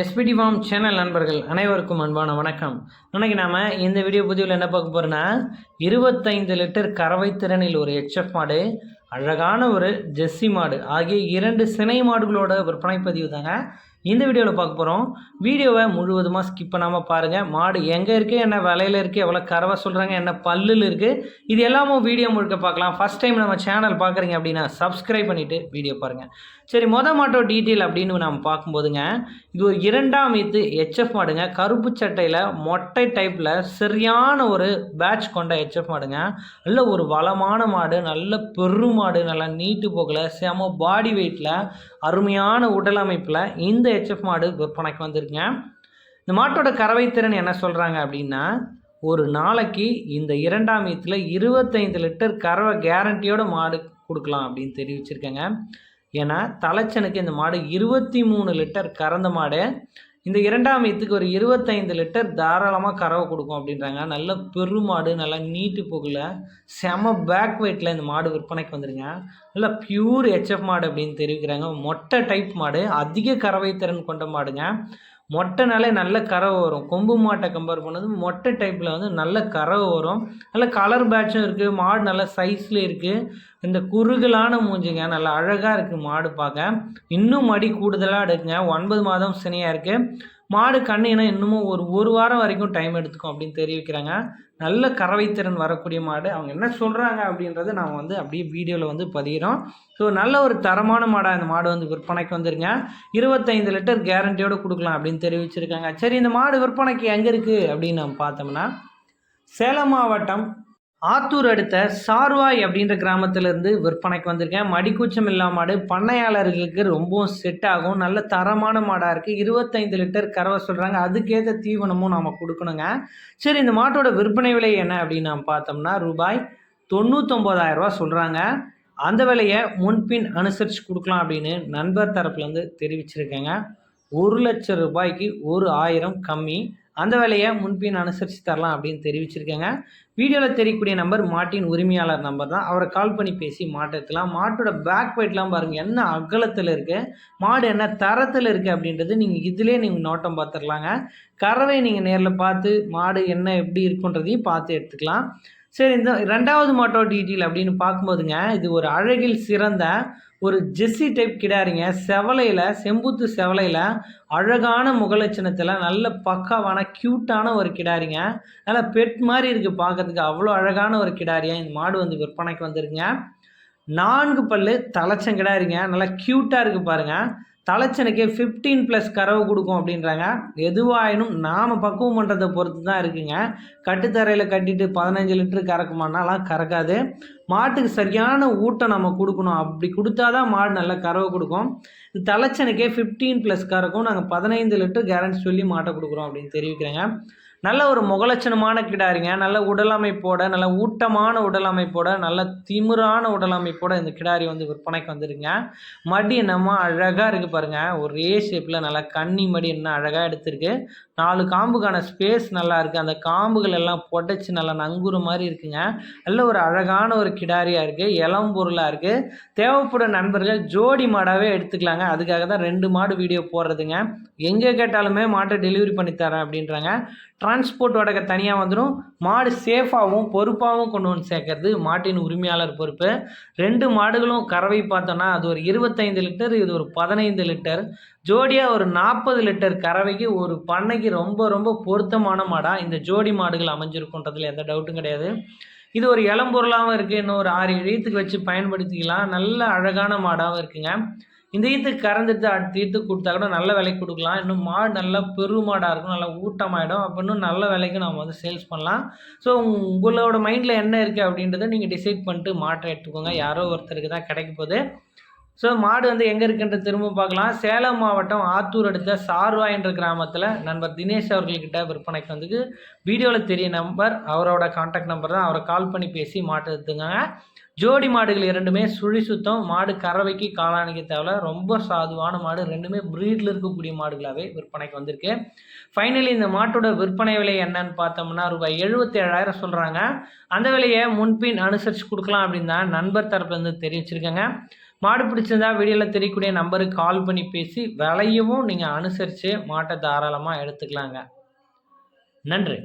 SPD form channel நண்பர்கள் அனைவருக்கும் அன்பான வணக்கம். இன்றைக்கி நாம் இந்த வீடியோ பதிவில் என்ன பார்க்க போகிறோன்னா இருபத்தைந்து லிட்டர் கறவை திறனில் ஒரு ஹெச்எஃப் மாடு அழகான ஒரு ஜெஸ்ஸி மாடு ஆகிய இரண்டு சினை மாடுகளோட விற்பனை பதிவு தாங்க. இந்த வீடியோவில் பார்க்க போகிறோம் வீடியோவை முழுவதுமாக ஸ்கிப் பண்ணாமல் பாருங்கள் மாடு எங்கே இருக்குது என்ன விலையில் இருக்குது எவ்வளோ கறவை சொல்கிறாங்க என்ன பல்லில் இருக்குது இது எல்லாமும் வீடியோ முழுக்க பார்க்கலாம். ஃபஸ்ட் டைம் நம்ம சேனல் பார்க்குறீங்க அப்படின்னா சப்ஸ்கிரைப் பண்ணிவிட்டு வீடியோ பாருங்கள் சரி மொதல் மாட்டோ டீட்டெயில் அப்படின்னு நம்ம பார்க்கும்போதுங்க இது ஒரு இரண்டாம் இது ஹெச்எஃப் மாடுங்க. கருப்பு சட்டையில் மொட்டை டைப்பில் சரியான ஒரு பேட்ச் கொண்ட ஹெச்எஃப் மாடுங்க. நல்ல ஒரு வளமான மாடு நல்ல பெரும் மாடு நல்லா நீட்டு போக்கில் செம பாடி வெயிட்டில் அருமையான உடல் அமைப்பில் இந்த ஹெச்எஃப் மாடு விற்பனைக்கு வந்திருக்குங்க இந்த மாட்டோட கறவை திறன் என்ன சொல்கிறாங்க அப்படின்னா ஒரு நாளைக்கு இந்த இரண்டாம் ஈத்தில் இருபத்தைந்து லிட்டர் கறவை கேரண்டியோட மாடு கொடுக்கலாம் அப்படின்னு தெரிவிச்சிருக்கேங்க. ஏன்னா தலைச்சனுக்கு இந்த மாடு இருபத்தி மூணு லிட்டர் கறந்த மாடு இந்த இரண்டாம் ஈத்துக்கு ஒரு இருபத்தைந்து லிட்டர் தாராளமாக கறவை கொடுக்கும் அப்படின்றாங்க. நல்ல பெருமாடு நல்லா நீட்டு போகல. செம பேக் வெயிட்டில் இந்த மாடு விற்பனைக்கு வந்துருங்க. நல்லா பியூர் ஹெச்எஃப் மாடு அப்படின்னு தெரிவிக்கிறாங்க. மொட்டை டைப் மாடு அதிக கறவை திறன் கொண்ட மாடுங்க. மொட்டைனாலே நல்ல கறவை வரும். கொம்பு மாட்டை கம்பேர் பண்ணது மொட்டை டைப்பில் வந்து நல்ல கறவை வரும். நல்ல கலர் பேட்சும் இருக்குது மாடு நல்ல சைஸில் இருக்குது இந்த குறுகலான மூஞ்சிங்க நல்லா அழகாக இருக்குது மாடு பார்க்க. இன்னும் மடி கூடுதலாக எடுக்குங்க. ஒன்பது மாதம் சினையாக இருக்குது மாடு கண்ணினா இன்னமும் ஒரு ஒரு வாரம் வரைக்கும் டைம் எடுத்துக்கும் அப்படின்னு தெரிவிக்கிறாங்க. நல்ல கறவைத்திறன் வரக்கூடிய மாடு. அவங்க என்ன சொல்கிறாங்க அப்படின்றத நாம் வந்து அப்படியே வீடியோவில் வந்து பதிகிறோம் ஸோ நல்ல ஒரு தரமான மாடாக இந்த மாடு வந்து விற்பனைக்கு வந்துருங்க. இருபத்தைந்து லிட்டர் கேரண்டியோடு கொடுக்கலாம் அப்படின்னு தெரிவிச்சிருக்காங்க. சரி இந்த மாடு விற்பனைக்கு எங்கே இருக்குது அப்படின்னு நம்ம பார்த்தோம்னா சேலம் மாவட்டம் ஆத்தூர் அடுத்த சார்வாய் அப்படின்ற கிராமத்திலேருந்து விற்பனைக்கு வந்திருக்கேன். மடிக்கூச்சம் இல்லா மாடு. பண்ணையாளர்களுக்கு ரொம்பவும் செட் ஆகும். நல்ல தரமான மாடாக இருக்குது இருபத்தைந்து லிட்டர் கறவை சொல்கிறாங்க அதுக்கேற்ற தீவனமும் நாம் கொடுக்கணுங்க. சரி இந்த மாட்டோட விற்பனை விலை என்ன அப்படின்னு நாம் பார்த்தோம்னா ரூபாய் தொண்ணூத்தொம்பதாயிரரூபா சொல்கிறாங்க அந்த விலையை முன்பின் அனுசரித்து கொடுக்கலாம் அப்படின்னு நண்பர் தரப்புலேருந்து தெரிவிச்சிருக்கேங்க. ஒரு லட்சம் ரூபாய்க்கு ஒரு ஆயிரம் கம்மி. அந்த வேலையை முன்பின் அனுசரித்து தரலாம் அப்படின்னு தெரிவிச்சிருக்கேங்க. வீடியோவில் தெரியக்கூடிய நம்பர் மாட்டின் உரிமையாளர் நம்பர் தான். அவரை கால் பண்ணி பேசி மாட்டை எடுக்கலாம் மாட்டோட பேக் வெயிட்லாம் பாருங்கள் என்ன அகலத்தில் இருக்குது மாடு என்ன தரத்தில் இருக்குது அப்படின்றது நீங்கள் இதிலே நீங்கள் நோட்டம் பார்த்துடலாங்க கறவை நீங்கள் நேரில் பார்த்து மாடு என்ன எப்படி இருக்குன்றதையும் பார்த்து எடுத்துக்கலாம். சரி இந்த ரெண்டாவது மாட்டோட டீட்டெயில் அப்படின்னு பார்க்கும்போதுங்க இது ஒரு அழகில் சிறந்த ஒரு ஜெஸ்ஸி டைப் கிடாரிங்க. செவலையில் செம்புத்து செவலையில் அழகான முகலட்சணத்தில் நல்ல பக்காவான க்யூட்டான ஒரு கிடாரிங்க. நல்லா பெட் மாதிரி இருக்குது பார்க்கறதுக்கு அவ்வளோ அழகான ஒரு கிடாரியா இந்த மாடு வந்து விற்பனைக்கு வந்துருங்க நான்கு பல்லு தலைச்சங்கிடாரிங்க நல்லா க்யூட்டாக இருக்குது பாருங்கள் தலைச்சனுக்கு ஃபிஃப்டீன் ப்ளஸ் கறவை கொடுக்கும் அப்படின்றாங்க. எதுவாயினும் நாம் பக்குவம் பண்ணுறதை பொறுத்து தான் இருக்குங்க. கட்டுத்தரையில் கட்டிட்டு பதினஞ்சு லிட்டரு கறக்குமானாலாம் கறக்காது. மாட்டுக்கு சரியான ஊட்டம் நம்ம கொடுக்கணும். அப்படி கொடுத்தா தான் மாடு நல்லா கறவை கொடுக்கும். இது தலைச்சனுக்கே ஃபிஃப்டீன் ப்ளஸ் கறக்கும். நாங்கள் பதினைந்து லிட்டர் கேரண்டி சொல்லி மாட்டை கொடுக்குறோம் அப்படின்னு தெரிவிக்கிறேங்க. நல்ல ஒரு முகலட்சணமான கிடாரிங்க. நல்ல உடலமைப்போட நல்ல ஊட்டமான உடலமைப்போட நல்ல திமிரான உடலமைப்போட இந்த கிடாரி வந்து விற்பனைக்கு வந்துருங்க மடி என்னமோ அழகாக இருக்குது பாருங்கள் ஒரே ஷேப்பில் நல்லா கன்னி மடி என்ன அழகாக எடுத்திருக்கு. நாலு காம்புக்கான ஸ்பேஸ் நல்லா இருக்குது அந்த காம்புகள் எல்லாம் புடைச்சி நல்லா நங்குறு மாதிரி இருக்குங்க. நல்ல ஒரு அழகான ஒரு கிடாரியாக இருக்குது இளம் பொருளாக இருக்குது தேவைப்படும் நண்பர்கள் ஜோடி மாடாகவே எடுத்துக்கலாங்க. அதுக்காக தான் ரெண்டு மாடு வீடியோ போடுறதுங்க. எங்கே கேட்டாலுமே மாட்டை டெலிவரி பண்ணி தரேன் அப்படின்றாங்க. டிரான்ஸ்போர்ட் வடகை தனியாக வந்துடும் மாடு சேஃபாகவும் பொறுப்பாகவும் கொண்டு வந்து சேர்க்கறது மாட்டின் உரிமையாளர் பொறுப்பு. ரெண்டு மாடுகளும் கறவை பார்த்தோன்னா அது ஒரு இருபத்தைந்து லிட்டர் இது ஒரு பதினைந்து லிட்டர். ஜோடியாக ஒரு நாற்பது லிட்டர் கறவைக்கு ஒரு பண்ணைக்கு ரொம்ப ரொம்ப பொருத்தமான மாடாக இந்த ஜோடி மாடுகள் அமைஞ்சிருக்குன்றதுல எந்த டவுட்டும் கிடையாது. இது ஒரு இளம்பொருளாகவும் இருக்குது இன்னும் ஒரு ஆறு எழுத்துக்கு வச்சு பயன்படுத்திக்கலாம். நல்ல அழகான மாடாகவும் இருக்குங்க. இந்த ஈத்துக்கு கறந்துட்டு அடுத்த ஈத்துக்கு கொடுத்தா கூட நல்ல விலைக்கு கொடுக்கலாம். இன்னும் மாடு நல்லா பெரு மாடாக இருக்கும் நல்லா ஊட்டமாயிடும். அப்போ இன்னும் நல்ல விலைக்கு நம்ம வந்து சேல்ஸ் பண்ணலாம். ஸோ உங்களோட மைண்டில் என்ன இருக்குது அப்படின்றத நீங்கள் டிசைட் பண்ணிட்டு மாட்டை எடுத்துக்கோங்க. யாரோ ஒருத்தருக்கு தான் கிடைக்க போகுது. ஸோ மாடு வந்து எங்கே இருக்குன்ற திரும்ப பார்க்கலாம். சேலம் மாவட்டம் ஆத்தூர் அடுத்த சார்வா என்ற கிராமத்தில் நண்பர் தினேஷ் அவர்கள்கிட்ட விற்பனைக்கு வந்து வீடியோவில் தெரிய நம்பர் அவரோட காண்டாக்ட் நம்பர் தான். அவரை கால் பண்ணி பேசி மாட்டு எடுத்துங்க ஜோடி மாடுகள் இரண்டுமே சுழி சுத்தம் மாடு கறவைக்கு காளானிக்க தேவையில்ல. ரொம்ப சாதுவான மாடு. ரெண்டுமே ப்ரீடில் இருக்கக்கூடிய மாடுகளாகவே விற்பனைக்கு வந்திருக்கு. ஃபைனலி இந்த மாட்டோட விற்பனை விலை என்னன்னு பார்த்தோம்னா ரூபாய் எழுபத்தி ஏழாயிரம் சொல்கிறாங்க அந்த விலையை முன்பின் அனுசரித்து கொடுக்கலாம் அப்படின்னு தான் நண்பர் தரப்புலேருந்து தெரிவிச்சிருக்கேங்க. மாடு பிடிச்சிருந்தா வீடியோவில் தெரியக்கூடிய நம்பருக்கு கால் பண்ணி பேசி விலையவும் நீங்கள் அனுசரித்து மாட்டை தாராளமாக எடுத்துக்கலாங்க. நன்றி.